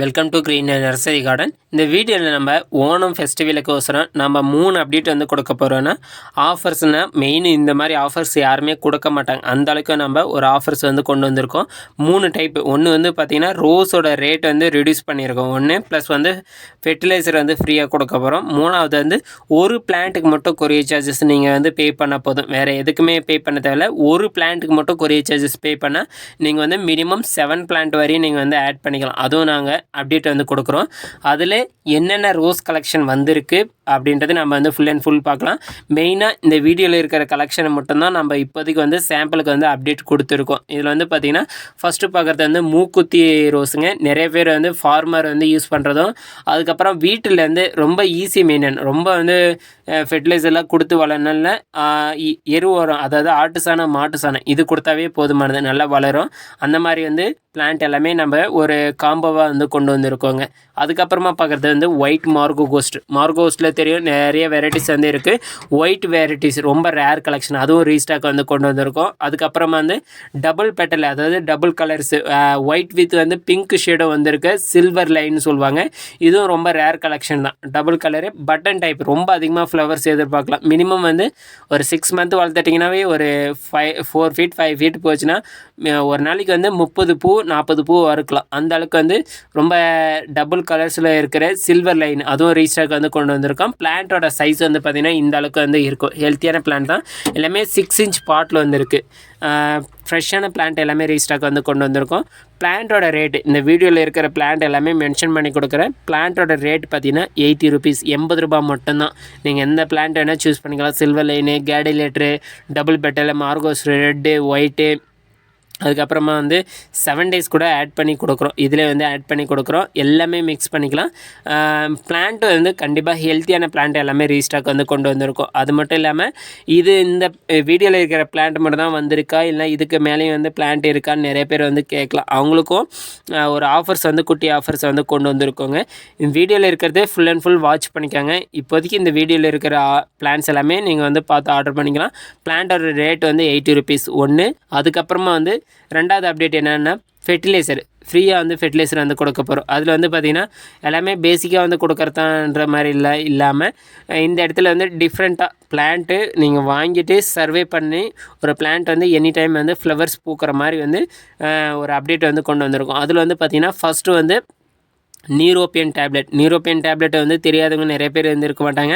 Welcome to green nursery garden இந்த வீடியோவில் நம்ம ஓணம் ஃபெஸ்டிவலுக்கோசரம் நம்ம மூணு அப்டேட் வந்து கொடுக்க போகிறோன்னா ஆஃபர்ஸ்னால் மெயின் இந்த மாதிரி ஆஃபர்ஸ் யாருமே கொடுக்க மாட்டாங்க. அந்த அளவுக்கு நம்ம ஒரு ஆஃபர்ஸ் வந்து கொண்டு வந்திருக்கோம். மூணு டைப் ஒன்று வந்து பார்த்திங்கன்னா ரோஸோட ரேட் வந்து ரிடியூஸ் பண்ணியிருக்கோம். ஒன்று ப்ளஸ் வந்து ஃபெர்டிலைசர் வந்து ஃப்ரீயாக கொடுக்க போகிறோம் மூணாவது வந்து ஒரு பிளான்ட்டுக்கு மட்டும் கொரியர் சார்ஜஸ் நீங்கள் வந்து பே பண்ண போதும். வேறு எதுக்குமே பே பண்ண தேவையில்ல. ஒரு பிளான்ட்டுக்கு மட்டும் கொரியர் சார்ஜஸ் பே பண்ணால் நீங்கள் வந்து மினிமம் செவன் பிளான்ட் வரையும் நீங்கள் வந்து ஆட் பண்ணிக்கலாம். அதுவும் நாங்கள் அப்டேட் வந்து கொடுக்குறோம். அதில் என்னென்ன ரோஸ் கலெக்ஷன் வந்திருக்கு அப்படின்றது நம்ம வந்து ஃபுல் அண்ட் ஃபுல் பார்க்கலாம். மெயினாக இந்த வீடியோவில் இருக்கிற கலெக்ஷனை மட்டும்தான் நம்ம இப்போதைக்கு வந்து சாம்பிளுக்கு வந்து அப்டேட் கொடுத்துருக்கோம். இதில் வந்து பார்த்திங்கன்னா ஃபஸ்ட்டு பார்க்குறது வந்து மூக்குத்தி ரோஸுங்க. நிறைய பேர் வந்து ஃபார்மர் வந்து யூஸ் பண்ணுறதும் அதுக்கப்புறம் வீட்டிலேருந்து ரொம்ப ஈஸி மெயின்டன் ரொம்ப வந்து ஃபெர்டிலைசர்லாம் கொடுத்து வளரனால எரு உரம் அதாவது ஆட்டு சாணம் மாட்டு சாணம் இது கொடுத்தாவே போதுமானது நல்லா வளரும். அந்த மாதிரி வந்து பிளான்ட் எல்லாமே நம்ம ஒரு காம்போவாக வந்து கொண்டு வந்திருக்கோங்க. அதுக்கப்புறமா பார்க்குறது வந்து ஒயிட் மார்கோ கோஸ்ட் மார்கோஸ்ட்டில் உங்களுக்கு தெரியும் நிறைய வெரைட்டிஸ் வந்து இருக்குது ஒயிட் வெரைட்டிஸ் ரொம்ப ரேர் கலெக்ஷன் அதுவும் ரீஸ்டாக் வந்து கொண்டு வந்திருக்கோம். அதுக்கப்புறமா வந்து டபுள் பெட்டல் அதாவது டபுள் கலர்ஸ் ஒயிட் வித் வந்து பிங்க் ஷேடும் வந்திருக்கு. சில்வர் லைன் சொல்லுவாங்க. இதுவும் ரொம்ப ரேர் கலெக்ஷன் தான். டபுள் கலரு பட்டன் டைப் ரொம்ப அதிகமாக ஃப்ளவர்ஸ் எதிர்பார்க்கலாம். மினிமம் வந்து ஒரு சிக்ஸ் மந்த் வளர்த்துட்டிங்கனாவே ஒரு five four feet five feet போச்சுன்னா ஒரு நாளைக்கு வந்து முப்பது பூ நாற்பது பூ அறுக்கலாம் அந்த அளவுக்கு வந்து ரொம்ப டபுள் கலர்ஸில் இருக்கிற சில்வர் லைன் அதுவும் ரீஸ்டாக் வந்து கொண்டு வந்திருக்கோம். பிளான்ட்டோட சைஸ் வந்து பார்த்திங்கன்னா இந்த அளவுக்கு வந்து இருக்கும். ஹெல்த்தியான பிளான்ட் தான். எல்லாமே சிக்ஸ் இன்ச் பாட்டில் வந்துருக்கு. ஃப்ரெஷ்ஷான பிளான்ட் எல்லாமே ரீஸ்டாக் வந்து கொண்டு வந்திருக்கோம். பிளான்ட்டோட ரேட்டு இந்த வீடியோவில் இருக்கிற பிளான்ட் எல்லாமே மென்ஷன் பண்ணி கொடுக்குறேன். பிளான்ட்டோட ரேட் பார்த்தீங்கன்னா எயிட்டி ருபீஸ் எண்பது ரூபா மட்டும்தான். நீங்கள் எந்த பிளான்ட் வேணால் சூஸ் பண்ணிக்கலாம். சில்வர் லைனு கேடிலேட்ரு டபுள் பெட்டல் மார்கோஸ் ரெட்டு ஒயிட்டு அதுக்கப்புறமா வந்து செவன் டேஸ் கூட ஆட் பண்ணி கொடுக்குறோம். இதில் வந்து ஆட் பண்ணி கொடுக்குறோம். எல்லாமே மிக்ஸ் பண்ணிக்கலாம். பிளான்ட் வந்து கண்டிப்பாக ஹெல்த்தியான பிளான்ட் எல்லாமே ரீஸ்டாக் வந்து கொண்டு வந்திருக்கோம். அது மட்டும் இல்லாமல் இது இந்த வீடியோவில் இருக்கிற பிளான்ட் மட்டும் தான் வந்திருக்கா? இல்லை இதுக்கு மேலேயும் வந்து பிளான்ட் இருக்கான்னு நிறைய பேர் வந்து கேட்கலாம். அவங்களுக்கும் ஒரு ஆஃபர்ஸ் வந்து குட்டி ஆஃபர்ஸ் வந்து கொண்டு வந்திருக்கோங்க. வீடியோவில் இருக்கிறதே ஃபுல் அண்ட் ஃபுல் வாட்ச் பண்ணிக்காங்க. இப்போதைக்கு இந்த வீடியோவில் இருக்கிற பிளான்ஸ் எல்லாமே நீங்கள் வந்து பார்த்து ஆர்டர் பண்ணிக்கலாம். பிளான்ட்டோட ரேட் வந்து எயிட்டி ருபீஸ் ஒன்று அதுக்கப்புறமா வந்து ரெண்டாவது அப்டேட் என்னென்னா ஃபெர்டிலைசர் ஃப்ரீயாக வந்து ஃபெர்டிலைசர் வந்து கொடுக்க போகிறோம் அதில் வந்து பார்த்திங்கன்னா எல்லாமே பேசிக்காக வந்து கொடுக்குறதான்ற மாதிரி இல்லை இல்லாமல் இந்த இடத்துல வந்து டிஃப்ரெண்ட்டாக பிளான்ட்டு நீங்கள் வாங்கிட்டு சர்வே பண்ணி ஒரு பிளான்ட் வந்து எனி டைம் வந்து ஃப்ளவர்ஸ் பூக்கிற மாதிரி வந்து ஒரு அப்டேட் வந்து கொண்டு வந்திருக்கோம். அதில் வந்து பார்த்திங்கன்னா ஃபஸ்ட்டு வந்து நியூரோப்பியன் டேப்லெட் நியூரோப்பியன் டேப்லெட் வந்து தெரியாதவங்க நிறைய பேர் வந்து இருக்க மாட்டாங்க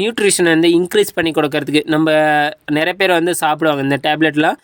நியூட்ரிஷனை வந்து இன்க்ரீஸ் பண்ணி கொடுக்கறதுக்கு நம்ம நிறைய பேர் வந்து சாப்பிடுவாங்க. இந்த டேப்லெட்லாம்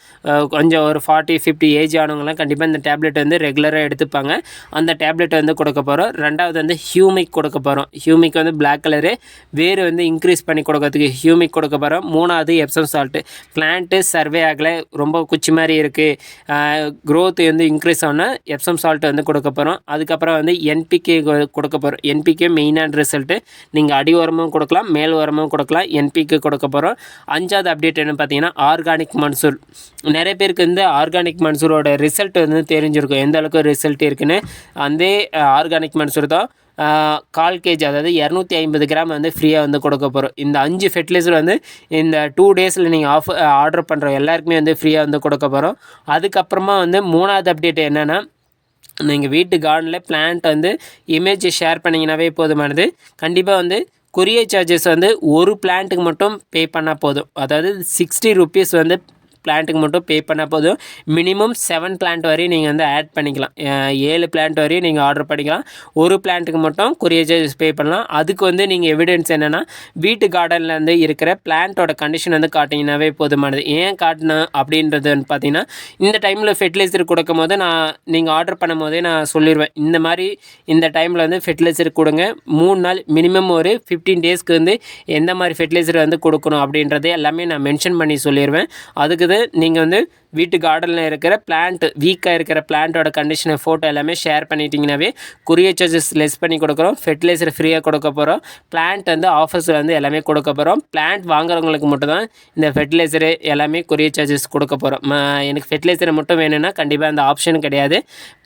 கொஞ்சம் ஒரு ஃபார்ட்டி ஃபிஃப்டி ஏஜ் ஆனவங்களாம் கண்டிப்பாக இந்த டேப்லெட் வந்து ரெகுலராக எடுத்துப்பாங்க. அந்த டேப்லெட்டை வந்து கொடுக்க போகிறோம் ரெண்டாவது வந்து ஹியூமிக் கொடுக்க போகிறோம் ஹியூமிக் வந்து பிளாக் கலரு வேறு வந்து இன்க்ரீஸ் பண்ணி கொடுக்கறதுக்கு ஹியூமிக் கொடுக்க போகிறோம் மூணாவது எப்சம் சால்ட்டு பிளான்ட்டு சர்வே ஆகலை. ரொம்ப குச்சி மாதிரி இருக்குது க்ரோத் வந்து இன்க்ரீஸ் ஆனால் எப்சம் சால்ட் வந்து கொடுக்க போகிறோம் அதுக்கப்புறம் வந்து என் என்பிகே கொடுக்க போகிறோம் என்பிகே மெயினான ரிசல்ட்டு நீங்கள் அடி உரமும் கொடுக்கலாம் மேல் உரமும் கொடுக்கலாம் என்பிகே கொடுக்க போகிறோம் அஞ்சாவது அப்டேட் என்ன பார்த்தீங்கன்னா ஆர்கானிக் மன்சூர் நிறைய பேருக்கு வந்து ஆர்கானிக் மன்சூரோட ரிசல்ட் வந்து தெரிஞ்சிருக்கும். எந்த அளவுக்கு ரிசல்ட் இருக்குன்னு. அந்த ஆர்கானிக் மன்சூர் தான் கால் கேஜி அதாவது இரநூத்தி ஐம்பது கிராம் வந்து ஃப்ரீயாக வந்து கொடுக்க போகிறோம் இந்த அஞ்சு ஃபெர்டிலைசர் வந்து இந்த டூ டேஸில் நீங்கள் ஆஃப் ஆர்டர் பண்ணுற எல்லாருக்குமே வந்து ஃப்ரீயாக வந்து கொடுக்க போகிறோம் அதுக்கப்புறமா வந்து மூணாவது அப்டேட் என்னென்னா நீங்கள் வீட்டு கார்டனில் பிளான்ட் வந்து இமேஜ் ஷேர் பண்ணிங்கனாவே போதுமானது. கண்டிப்பாக வந்து கொரியர் சார்ஜஸ் வந்து ஒரு பிளான்ட்டுக்கு மட்டும் பே பண்ணால் போதும். அதாவது சிக்ஸ்டி ருபீஸ் வந்து பிளான்ட்டுக்கு மட்டும் பே பண்ணால் போதும். மினிமம் செவன் பிளான்ட் வரையும் நீங்கள் வந்து ஆட் பண்ணிக்கலாம். ஏழு பிளான்ட் வரையும் நீங்கள் ஆர்டர் பண்ணிக்கலாம். ஒரு பிளான்ட்டுக்கு மட்டும் கொரியர் சார்ஜஸ் பே பண்ணலாம். அதுக்கு வந்து நீங்கள் எவிடன்ஸ் என்னென்னா வீட்டு கார்டனில் வந்து இருக்கிற பிளான்ட்டோட கண்டிஷன் வந்து காட்டிங்கனாவே போதுமானது. ஏன் காட்டினா அப்படின்றது வந்து பார்த்தீங்கன்னா இந்த டைமில் ஃபெர்டிலைசர் கொடுக்கும் போது நான் நீங்கள் ஆர்டர் பண்ணும் போதே நான் சொல்லிடுவேன் இந்த மாதிரி இந்த டைமில் வந்து ஃபெர்டிலைசர் கொடுங்க. மூணு நாள் மினிமம் ஒரு ஃபிஃப்டீன் டேஸ்க்கு வந்து எந்த மாதிரி ஃபெர்டிலைசர் வந்து கொடுக்கணும் அப்படின்றதே எல்லாமே நான் மென்ஷன் பண்ணி சொல்லிடுவேன் அதுக்கு இருக்குது. நீங்கள் வந்து வீட்டு கார்டனில் இருக்கிற பிளான்ட் வீக்காக இருக்கிற பிளான்ட்டோட கண்டிஷனை ஃபோட்டோ எல்லாமே ஷேர் பண்ணிட்டீங்கன்னாவே குரிய சார்ஜஸ் லெஸ் பண்ணி கொடுக்குறோம் ஃபெர்டிலைசர் ஃப்ரீயாக கொடுக்க போகிறோம் பிளான்ட் வந்து ஆஃபர்ஸில் வந்து எல்லாமே கொடுக்க போகிறோம் பிளான்ட் வாங்குறவங்களுக்கு மட்டும் தான் இந்த ஃபெர்டிலைசரு எல்லாமே குரிய சார்ஜஸ் கொடுக்க போகிறோம் எனக்கு ஃபெர்டிலைசர் மட்டும் வேணும்னா கண்டிப்பாக அந்த ஆப்ஷன் கிடையாது.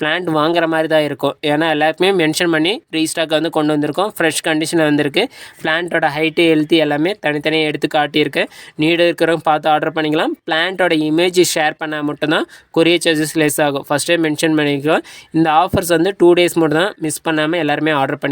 பிளான்ட் வாங்குற மாதிரி தான் இருக்கும். ஏன்னா எல்லாருக்குமே மென்ஷன் பண்ணி ரீஸ்டாக் வந்து கொண்டு வந்திருக்கோம். ஃப்ரெஷ் கண்டிஷனில் வந்திருக்கு. பிளான்ட்டோட ஹைட்டு ஹெல்த்தி எல்லாமே தனித்தனியாக எடுத்து காட்டியிருக்கு. நீடு இருக்கிறவங்க பார்த்து ஆர்டர் பண்ணிக்கலாம். பிளான்ட்டோட இமேஜ் ஷேர் ஷேர் பண்ணால் மட்டும்தான் கொரியர் சார்ஜஸ் லெஸ் ஆகும். ஃபஸ்ட்டே மென்ஷன் பண்ணிக்கோ இந்த ஆஃபர்ஸ் வந்து டூ டேஸ் மட்டும் தான் மிஸ் பண்ணாமல் எல்லாருமே ஆர்டர் பண்ணி